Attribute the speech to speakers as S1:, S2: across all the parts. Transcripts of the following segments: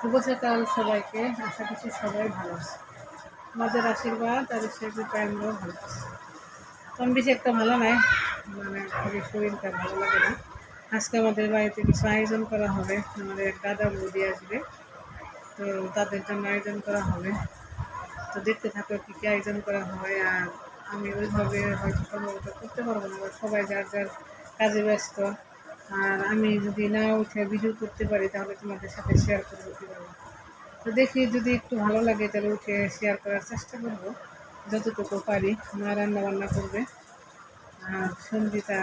S1: শুভ সকাল সবাইকে আশা করছি সবাই ভালো আছে আমাদের আশীর্বাদ আর ঈশ্বরের আমরাও ভালো আছি কম বেশি একটা ভালো নয় মানে খুবই শরীরটা ভালো লাগে না আজকে আমাদের বাড়িতে কিছু আয়োজন করা হবে আমাদের দাদা বৌদি আসবে তো তাদের জন্য আয়োজন করা হবে তো দেখতে থাকো কী কী আয়োজন করা হয় আর আমি ওইভাবে হয়তো সম্ভবত করতে পারবো না সবাই যার যার কাজে ব্যস্ত আর আমি যদি না উঠে ভিডিও করতে পারি তাহলে তোমাদের সাথে শেয়ার করবো কীভাবে তো দেখি যদি একটু ভালো লাগে তাহলে উঠে শেয়ার করার চেষ্টা করবো যতটুকু পারি মা রান্না বান্না করবে আর সঞ্জিতা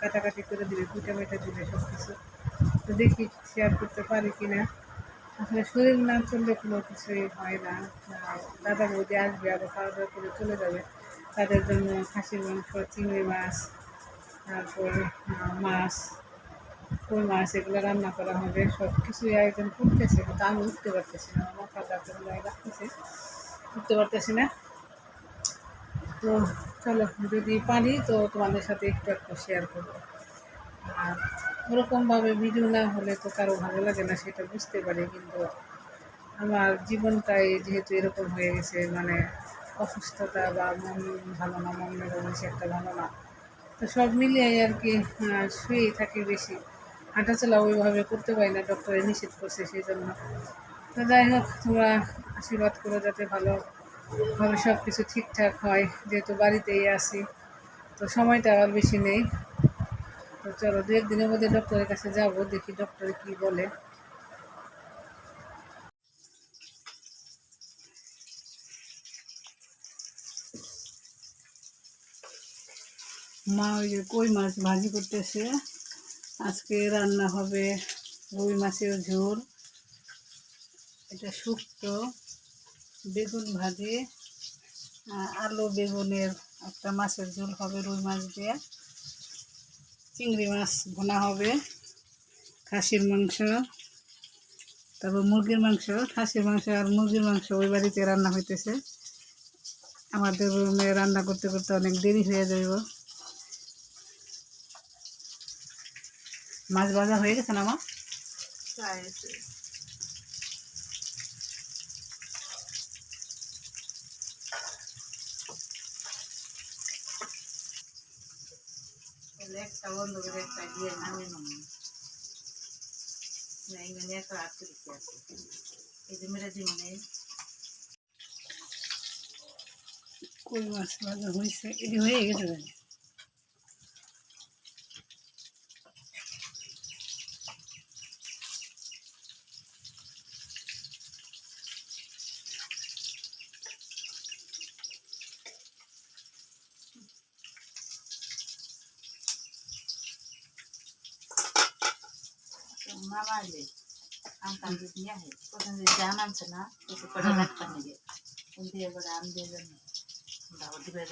S1: কাটাকাটি করে দিবে কুটা মেটা দিবে সব কিছু তো দেখি শেয়ার করতে পারি কি না আসলে শরীর না চললে কোনো কিছুই হয় না দাদা বৌদি আসবে আবার খাওয়া দাওয়া করে চলে যাবে তাদের জন্য খাসির মাংস চিংড়ি মাছ তারপর মাছ মাছ এগুলো রান্না করা হবে সব কিছুই আয়োজন করতেছে কিন্তু আমি উঠতে পারতেছি না আমার খাতা করে রাখতেছে উঠতে পারতেছি না তো চলো যদি পারি তো তোমাদের সাথে একটু একটু শেয়ার করবো আর ওরকমভাবে ভিডিও না হলে তো কারো ভালো লাগে না সেটা বুঝতে পারি কিন্তু আমার জীবনটাই যেহেতু এরকম হয়ে গেছে মানে অসুস্থতা বা মন ভালো না মন মেজাজ একটা ভালো না তো সব মিলিয়ে আর কি শুয়েই থাকি বেশি হাঁটাচলা ওইভাবে করতে পারি না ডক্টরে নিষেধ করছে সেই জন্য তো যাই হোক তোমরা আশীর্বাদ করো যাতে ভালোভাবে সব কিছু ঠিকঠাক হয় যেহেতু বাড়িতেই আসি তো সময়টা আর বেশি নেই তো চলো দু একদিনের মধ্যে ডক্টরের কাছে যাব দেখি ডক্টরে কি বলে মা ওই যে কই মাছ ভাজি করতেছে আজকে রান্না হবে রুই মাছের ঝোল এটা শুক্তো বেগুন ভাজি আলু বেগুনের একটা মাছের ঝোল হবে রুই মাছ দিয়ে চিংড়ি মাছ ভোনা হবে খাসির মাংস তারপর মুরগির মাংস খাসির মাংস আর মুরগির মাংস ওই বাড়িতে রান্না হইতেছে আমাদের রুমে রান্না করতে করতে অনেক দেরি হয়ে যাইব মাছ ভাজা হয়ে গেছে না আমার
S2: একটা বন্ধ করে একটা দিয়ে নামিয়ে নামিয়ে একটা আটকে দিতে আছে এই যে মেরে দিই মানে।
S1: কই মাছ ভাজা হয়েছে এটি হয়ে গেছে
S2: ಮಾಮಿ ಅಂತಂದು ಸ್ನೇಹಿ ಕೊತ್ತಂದ್ರೆ ಜಾಮಂಚನ ಇದು ಕೊಡಲಾಕ್ ಬನ್ನಿಗೆ ಉಂದೆ ಬಡ ಅಂದೇದ ಒದ್ದು ಬೇಡ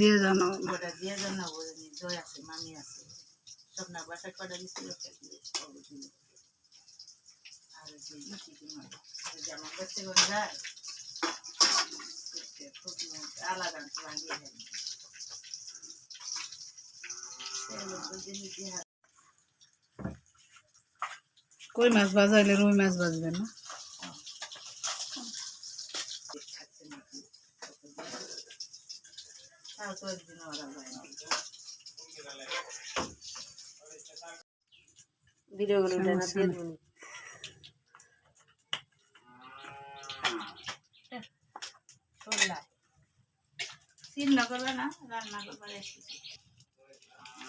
S2: ದೇವದಾನ ಬಡ ದೇವದಾನ ಓದಿ ಜೋಯ ಆಸೆ ಮಾಮಿ ಆಸೆ ಸೊನ್ನ ಬಟ ಕೊಡಲಿ ಸಿಗುತ್ತೆ আর দিয়ে দিই মানে জামা করতে বন্ধ আলাদা লাগিয়ে
S1: কই মাছ ভাজা হইলে রুই মাছ ভাজবেন না
S2: ভিডিওগুলো জানা দিয়ে দিন করবে না রান্না করবার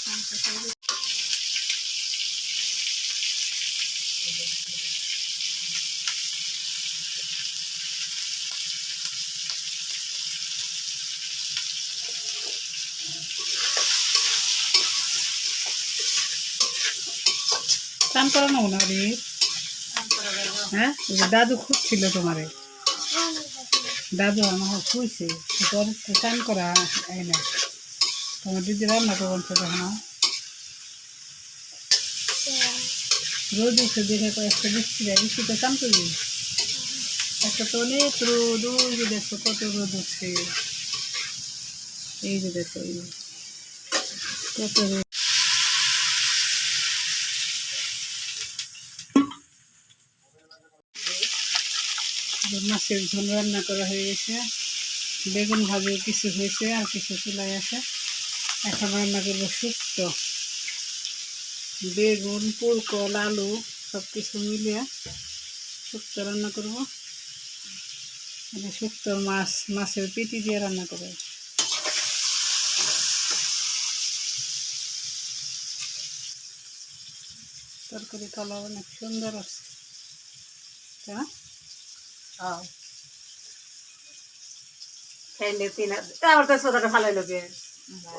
S1: চান করানো না রে হ্যাঁ? হ্যাঁ দাদু খুব ছিল তোমারে দাদু আমার খুঁজছে তোর চান করা এই না তোমার দিয়ে রান্না করবেন তো তখন রোদ উঠে দিনে একটা বৃষ্টি দেয় বৃষ্টিতে কাম করবি একটা তো অনেক রোদ ওই যে দেখো কত রোদ উঠছে এই যে দেখো এই কত রোদ মাছের ঝোল রান্না করা হয়ে গেছে বেগুন ভাজেও কিছু হয়েছে আর কিছু চুলাই আছে এখন রান্না করবো শুক্ত বেগুন পুলকল আলু সব কিছু মিলিয়ে শুক্ত রান্না করব শুক্ত মাছ মাছের পিটি দিয়ে রান্না করবো তরকারি কালার অনেক সুন্দর আছে হ্যাঁ
S2: খাইলে তিন আবার তো সোদাটা ভালো লাগে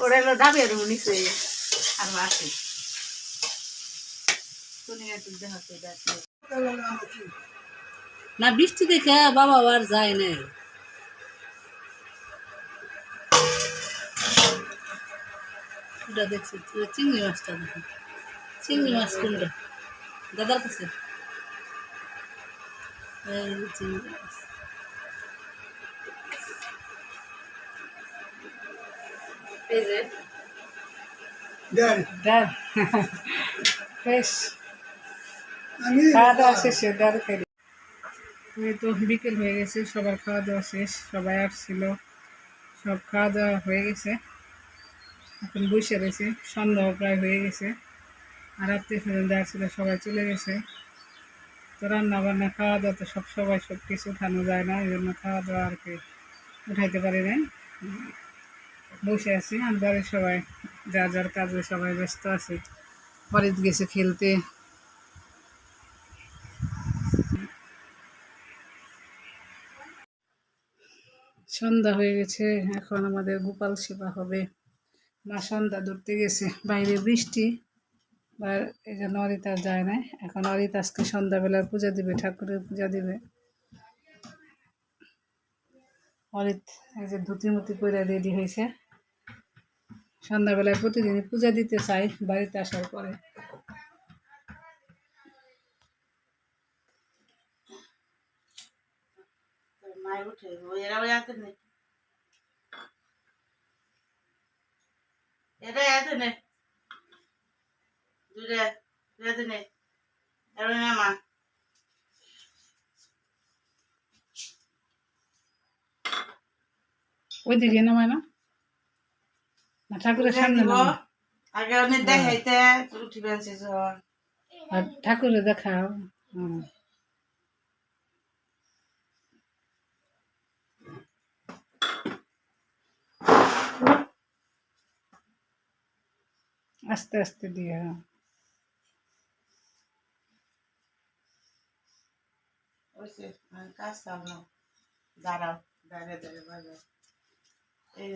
S2: ওরা হলো ডাবের নিচে আর মাসি
S1: না বৃষ্টি দেখে বাবা আর যায় না ওটা দেখছি চিংড়ি মাছটা দেখো চিংড়ি মাছ কোনটা দাদার কাছে চিংড়ি মাছ পেজে ডাল বেশ খাওয়া দাওয়া শেষে ডাল এই তো বিকেল হয়ে গেছে সবার খাওয়া দাওয়া শেষ সবাই আসছিল সব খাওয়া দাওয়া হয়ে গেছে এখন বসে রয়েছে সন্ধ্যা প্রায় হয়ে গেছে আর আত্মীয় স্বজন যা ছিল সবাই চলে গেছে তো রান্না বান্না খাওয়া দাওয়া তো সব সবাই সব কিছু উঠানো যায় না এই জন্য খাওয়া দাওয়া আর কি উঠাইতে পারি না বসে আছি আর বাড়ির সবাই যা যার কাজে সবাই ব্যস্ত আছে বাড়িতে গেছে খেলতে সন্ধ্যা হয়ে গেছে এখন আমাদের গোপাল সেবা হবে মা সন্ধ্যা ধরতে গেছে বাইরে বৃষ্টি বা এই জন্য যায় না এখন অরিত আজকে সন্ধ্যাবেলার পূজা দিবে ঠাকুরের পূজা দিবে অরিত এই যে ধুতিমতি করে রেডি হয়েছে সন্ধ্যাবেলায় প্রতিদিন পূজা দিতে চাই বাড়িতে আসার পরে নে ওই দিকে নামায় না ঠাকুরের সামনে
S2: আগে আমি হ্যাঁ। দেখাইতে উঠিবে
S1: ঠাকুরে দেখাও আস্তে আস্তে দিয়ে
S2: কাজ দাঁড়াও দাঁড়িয়ে দাঁড়িয়ে এই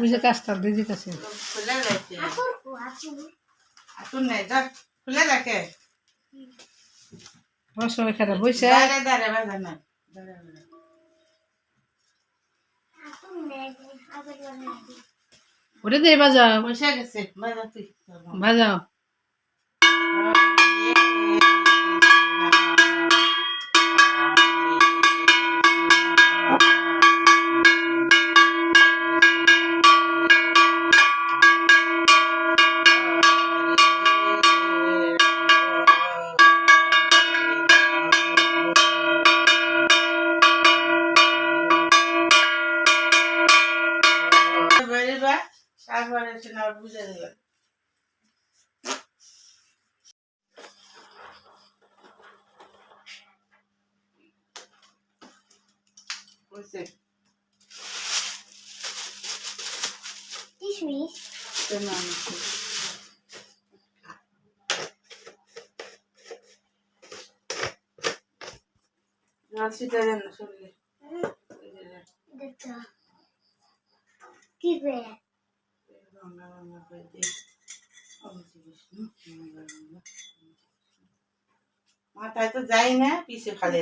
S1: বুঝে কাজটা দিয়ে দিতেছে
S2: খুলে রাখে আসুন যা খুলে রাখে
S1: বসো এখানে বসে দাঁড়ে
S2: দাঁড়ে বাজার না
S1: ওরে দে বাজাও
S2: বসে দিবা তারপরে এসে না বুঝে দিবা
S3: Kişmiş. Tamam.
S2: Nasıl derim nasıl derim? Deta. কি করে মাথায় তো যাই না পিছে ফালে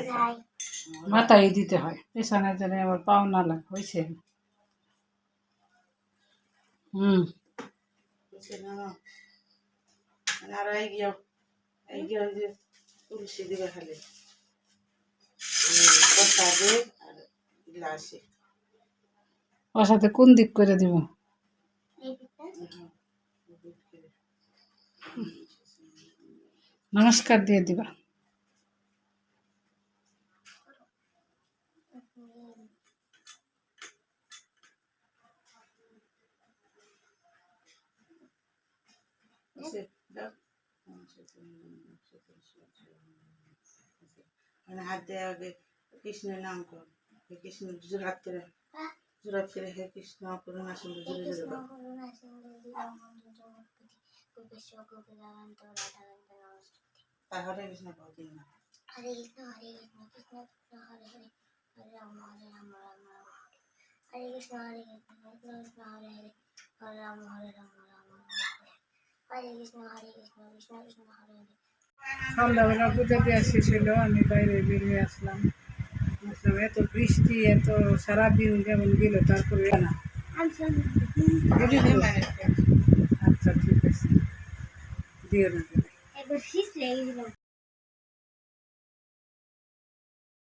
S1: মাথায় দিতে হয় পেছনে জন্য আবার পাও না লাগ হয়েছে হুম
S2: মানে আর এগিয়ে যে তুলসী দিবে খালি কষা আর গ্লাসে
S1: ওর সাথে কোন দিক করে দিব নমস্কার দিয়ে দিবা
S2: মানে হাত দেওয়া কৃষ্ণের নাম কর কৃষ্ণ হাত করে কৃষ্ণ করুণা হরে কৃষ্ণ কৌদিন না হরে কৃষ্ণ কৃষ্ণ হরে হরে
S1: হরে কৃষ্ণ হরে কৃষ্ণ কৃষ্ণ কৃষ্ণ কৃষ্ণ হরে কৃষ্ণ আমি বাইরে বেরিয়ে আসলাম আসলাম এত বৃষ্টি এত সারাদিন যেমন গেল তারপরে না আচ্ছা ঠিক আছে দিও না